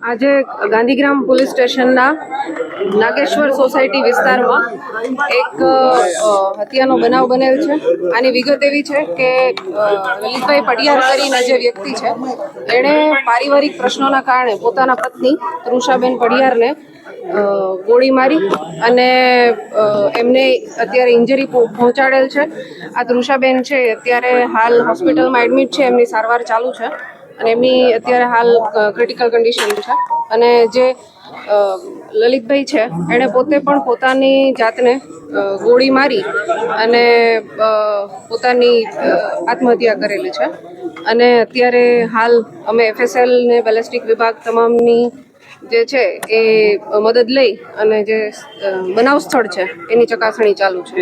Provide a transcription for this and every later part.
આજે ગાંધીગ્રામ પોલીસ સ્ટેશનના નાગેશ્વર સોસાયટી વિસ્તારમાં એક હત્યાનો બનાવ બનેલ છે. આની વિગત એવી છે કે લલિતભાઈ પડિયાર કરીને જે વ્યક્તિ છે, એણે પારિવારિક પ્રશ્નોના કારણે પોતાના પત્ની તૃષાબેન પડિયારને ગોળી મારી અને એમને અત્યારે ઇન્જરી પહોંચાડેલ છે. આ તૃષાબેન છે અત્યારે હાલ હોસ્પિટલમાં એડમિટ છે, એમની સારવાર ચાલુ છે અને એમની અત્યારે હાલ ક્રિટિકલ કન્ડિશન છે. અને જે લલિતભાઈ છે, એણે પોતે પણ પોતાની જાતને ગોળી મારી અને પોતાની આત્મહત્યા કરેલી છે. અને અત્યારે હાલ અમે એફએસએલ ને બેલેસ્ટિક વિભાગ તમામની જે છે એ મદદ લઈ અને જે બનાવ સ્થળ છે એની ચકાસણી ચાલુ છે.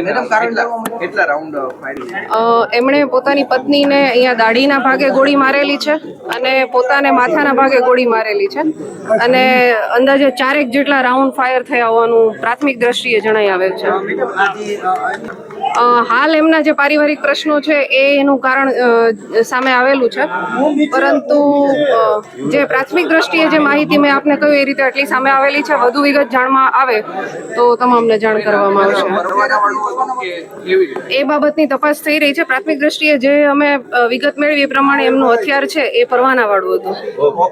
એમણે પોતાની પત્નીને અહીંયા દાઢીના ભાગે ગોળી મારેલી છે અને પોતાને માથાના ભાગે ગોળી મારેલી છે. અને અંદાજે ચારેક જેટલા રાઉન્ડ ફાયર થયા હોવાનું પ્રાથમિક દ્રષ્ટિએ જણાઈ આવેલ છે. હાલ એમના જે પારિવારિક પ્રશ્નો છે એ એનું કારણ સામે આવેલું છે. પરંતુ જે પ્રાથમિક દ્રષ્ટિએ જે માહિતી મેં આપને કહ્યું એ રીતે આટલી સામે આવેલી છે, વધુ વિગત જાણમાં આવે તો તમામને જાણ કરવામાં આવશે. એ બાબતની તપાસ થઈ રહી છે. પ્રાથમિક દ્રષ્ટિએ જે અમે વિગત મેળવી એ પ્રમાણે એમનું હથિયાર છે એ પરવાના વાળું હતું.